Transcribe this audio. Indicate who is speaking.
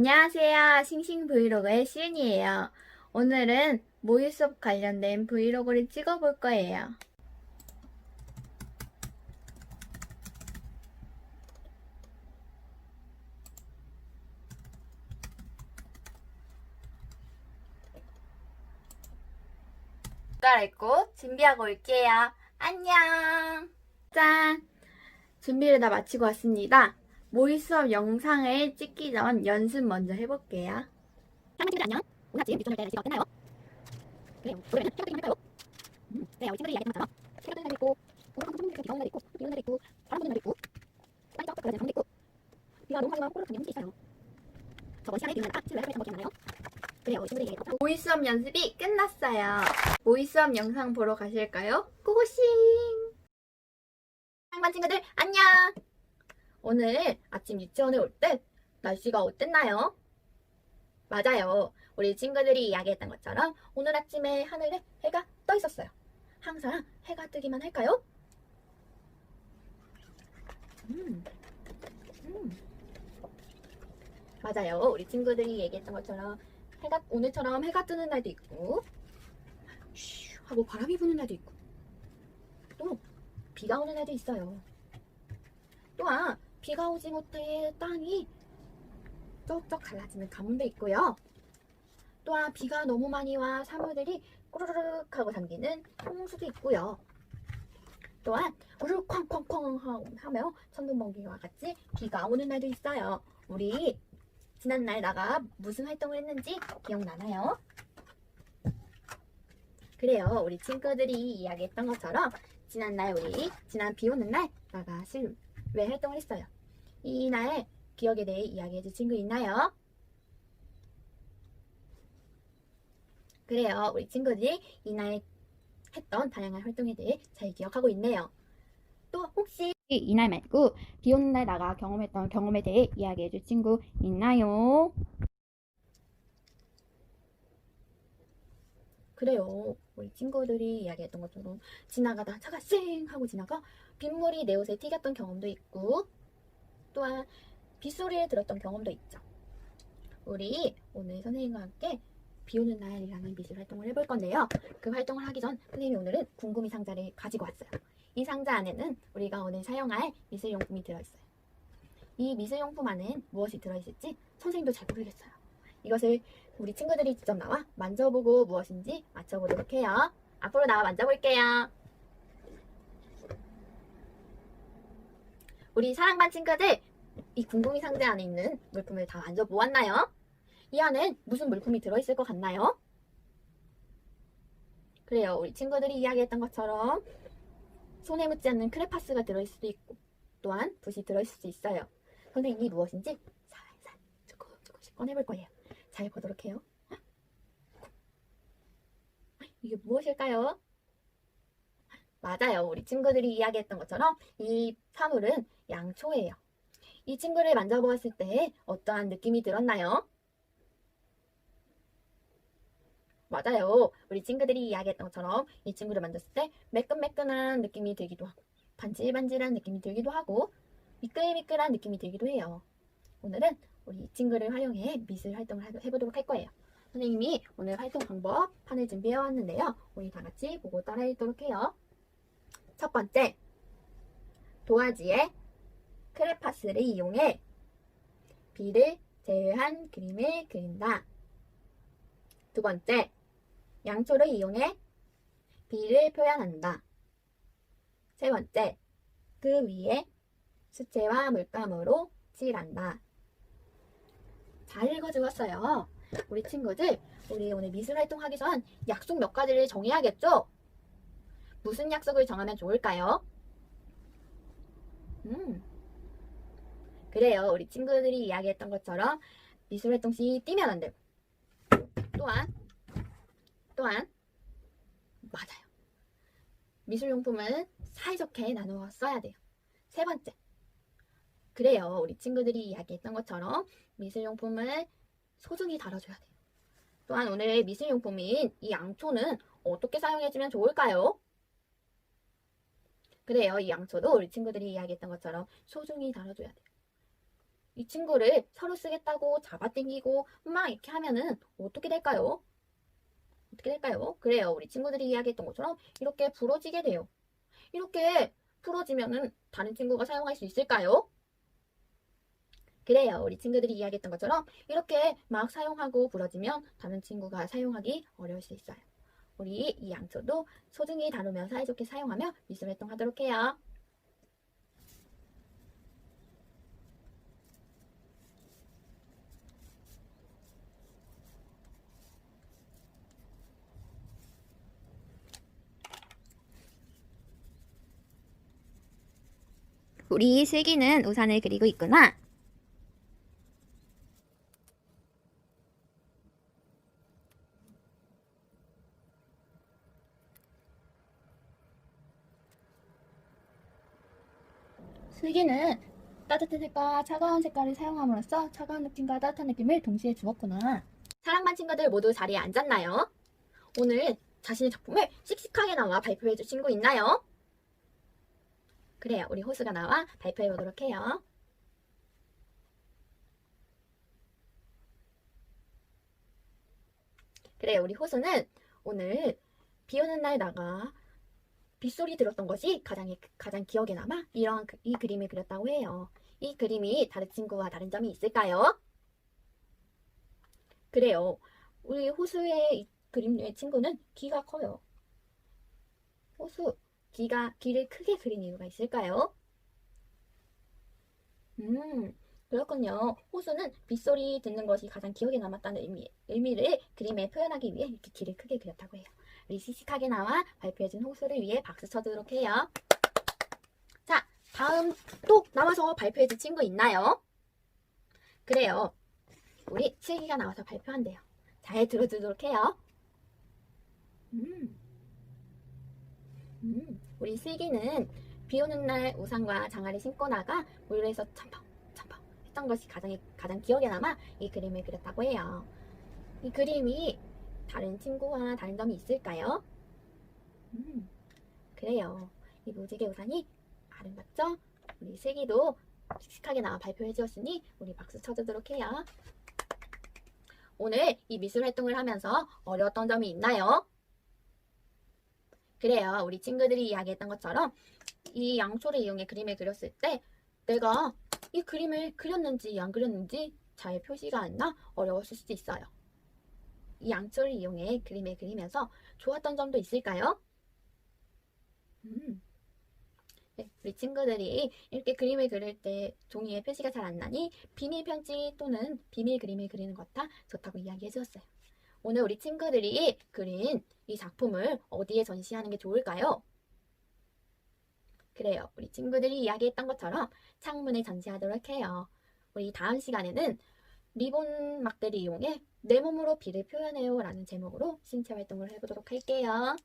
Speaker 1: 안녕하세요. 싱싱 브이로그의 시은이에요. 오늘은 모의 수업 관련된 브이로그를 찍어볼 거예요. 갈아입고 준비하고 올게요. 안녕. 짠. 준비를 다 마치고 왔습니다. 모의 수업 영상을 찍기 전 연습 먼저 해볼게요.
Speaker 2: 사랑하는 친구들 안녕. 오늘 아침 유치원 할 때는 지금 어땠나요? 그래요. 올해는 체력들이 할까요? 음, 네, 우리 친구들이 이야기했던 것처럼 체력들은 날도 있고, 오늘 비가 오는 날도 있고, 비 오는 날도 있고, 바람 부는 날도 있고, 빨리 쩍쩍 그러는 날도 있고, 비가 너무 많이 와서 꼬르륵 한게 있어요. 저번 시간에 비 오는 날아 실내 활동을 기억나요? 그래요, 친구들이 얘기했던
Speaker 1: 모의 수업 연습이 끝났어요. 모의 수업 영상 보러 가실까요? 고고싱! 상반 친구들 안녕! 오늘 아침 유치원에 올 때 날씨가 어땠나요? 맞아요. 우리 친구들이 이야기했던 것처럼 오늘 아침에 하늘에 해가 떠 있었어요. 항상 해가 뜨기만 할까요? 음. 음. 맞아요. 우리 친구들이 얘기했던 것처럼 해가 오늘처럼 해가 뜨는 날도 있고 쉬 하고 바람이 부는 날도 있고 또 비가 오는 날도 있어요. 또한 비가 오지 못해 땅이 쩍쩍 갈라지는 가뭄도 있고요. 또한 비가 너무 많이 와 사물들이 꼬르륵 하고 잠기는 홍수도 있고요. 또한 우르르 쾅쾅쾅 하며 천둥번개와 같이 비가 오는 날도 있어요. 우리 지난날 나가 무슨 활동을 했는지 기억나나요? 그래요. 우리 친구들이 이야기했던 것처럼 지난날 우리 지난 비 오는 날 나가 실 외 활동을 했어요. 이날 기억에 대해 이야기해줄 친구 있나요? 그래요. 우리 친구들이 이날 했던 다양한 활동에 대해 잘 기억하고 있네요. 또 혹시
Speaker 2: 이날 말고 비 오는 날 나가 경험했던 경험에 대해 이야기해줄 친구 있나요?
Speaker 1: 그래요. 우리 친구들이 이야기했던 것처럼 지나가다 차가 쌩 하고 지나가 빗물이 내 옷에 튀겼던 경험도 있고 또한 빗소리를 들었던 경험도 있죠. 우리 오늘 선생님과 함께 비 오는 날이라는 미술 활동을 해볼 건데요. 그 활동을 하기 전 선생님이 오늘은 궁금이 상자를 가지고 왔어요. 이 상자 안에는 우리가 오늘 사용할 미술용품이 들어있어요. 이 미술용품 안엔 무엇이 들어있을지 선생님도 잘 모르겠어요. 이것을 우리 친구들이 직접 나와 만져보고 무엇인지 맞춰보도록 해요. 앞으로 나와 만져볼게요. 우리 사랑반 친구들, 이 궁금이 상자 안에 있는 물품을 다 만져보았나요? 이 안엔 무슨 물품이 들어있을 것 같나요? 그래요. 우리 친구들이 이야기했던 것처럼 손에 묻지 않는 크레파스가 들어있을 수도 있고 또한 붓이 들어있을 수 있어요. 선생님이 무엇인지 살살 조금 조금씩 꺼내볼 거예요. 잘 보도록 해요. 이게 무엇일까요? 맞아요. 우리 친구들이 이야기했던 것처럼 이 사물은 양초예요. 이 친구를 만져보았을 때 어떠한 느낌이 들었나요? 맞아요. 우리 친구들이 이야기했던 것처럼 이 친구를 만졌을 때 매끈매끈한 느낌이 들기도 하고 반질반질한 느낌이 들기도 하고 미끌미끌한 느낌이 들기도 해요. 오늘은 우리 이 친구를 활용해 미술 활동을 하- 해보도록 할 거예요. 선생님이 오늘 활동 방법 판을 준비해 왔는데요. 우리 다 같이 보고 따라 읽도록 해요. 첫 번째, 도화지에 크레파스를 이용해 비를 제외한 그림을 그린다. 두 번째, 양초를 이용해 비를 표현한다. 세 번째, 그 위에 수채화 물감으로 칠한다. 잘 읽어주었어요. 우리 친구들, 우리 오늘 미술 활동하기 전 약속 몇 가지를 정해야겠죠? 무슨 약속을 정하면 좋을까요? 음. 그래요. 우리 친구들이 이야기했던 것처럼 미술 활동 시 뛰면 안 되고. 또한, 또한, 맞아요. 미술용품은 사이좋게 나누어 써야 돼요. 세 번째. 그래요. 우리 친구들이 이야기했던 것처럼 미술용품을 소중히 다뤄줘야 돼요. 또한 오늘 미술용품인 이 양초는 어떻게 사용해주면 좋을까요? 그래요. 이 양초도 우리 친구들이 이야기했던 것처럼 소중히 다뤄줘야 돼요. 이 친구를 서로 쓰겠다고 잡아당기고 막 이렇게 하면은 어떻게 될까요? 어떻게 될까요? 그래요. 우리 친구들이 이야기했던 것처럼 이렇게 부러지게 돼요. 이렇게 부러지면은 다른 친구가 사용할 수 있을까요? 그래요. 우리 친구들이 이야기했던 것처럼 이렇게 막 사용하고 부러지면 다른 친구가 사용하기 어려울 수 있어요. 우리 이 양초도 소중히 다루며 사이좋게 사용하며 미술 활동하도록 해요.
Speaker 2: 우리 슬기는 우산을 그리고 있구나.
Speaker 1: 슬기는 따뜻한 색과 차가운 색깔을 사용함으로써 차가운 느낌과 따뜻한 느낌을 동시에 주었구나. 사랑반 친구들 모두 자리에 앉았나요? 오늘 자신의 작품을 씩씩하게 나와 발표해줄 친구 있나요? 그래요. 우리 호수가 나와 발표해보도록 해요. 그래요. 우리 호수는 오늘 비 오는 날 나가 빗소리 들었던 것이 가장, 가장 기억에 남아 이런 그- 이 그림을 그렸다고 해요. 이 그림이 다른 친구와 다른 점이 있을까요? 그래요. 우리 호수의 이 그림의 친구는 귀가 커요. 호수, 귀가, 귀를 크게 그린 이유가 있을까요? 음, 그렇군요. 호수는 빗소리 듣는 것이 가장 기억에 남았다는 의미, 의미를 그림에 표현하기 위해 이렇게 귀를 크게 그렸다고 해요. 우리 씩씩하게 나와 발표해준 호수를 위해 박수 쳐주도록 해요. 자, 다음 또 나와서 발표해줄 친구 있나요? 그래요. 우리 슬기가 나와서 발표한대요. 잘 들어주도록 해요. 음. 음, 우리 슬기는 비 오는 날 우산과 장화를 신고 나가 물에서 첨벙 첨벙 했던 것이 가장, 가장 기억에 남아 이 그림을 그렸다고 해요. 이 그림이 다른 친구와 다른 점이 있을까요? 음, 그래요. 이 무지개 우산이 아름답죠? 우리 슬기도 씩씩하게 나와 발표해 주었으니 우리 박수 쳐주도록 해요. 오늘 이 미술 활동을 하면서 어려웠던 점이 있나요? 그래요. 우리 친구들이 이야기했던 것처럼 이 양초를 이용해 그림을 그렸을 때 내가 이 그림을 그렸는지 안 그렸는지 잘 표시가 안 나 어려웠을 수도 있어요. 이 양초를 이용해 그림을 그리면서 좋았던 점도 있을까요? 음. 네, 우리 친구들이 이렇게 그림을 그릴 때 종이에 표시가 잘 안 나니 비밀 편지 또는 비밀 그림을 그리는 것 다 좋다고 이야기해 주었어요. 오늘 우리 친구들이 그린 이 작품을 어디에 전시하는 게 좋을까요? 그래요. 우리 친구들이 이야기했던 것처럼 창문에 전시하도록 해요. 우리 다음 시간에는 리본 막대를 이용해 내 몸으로 비를 표현해요 라는 제목으로 신체 활동을 해보도록 할게요.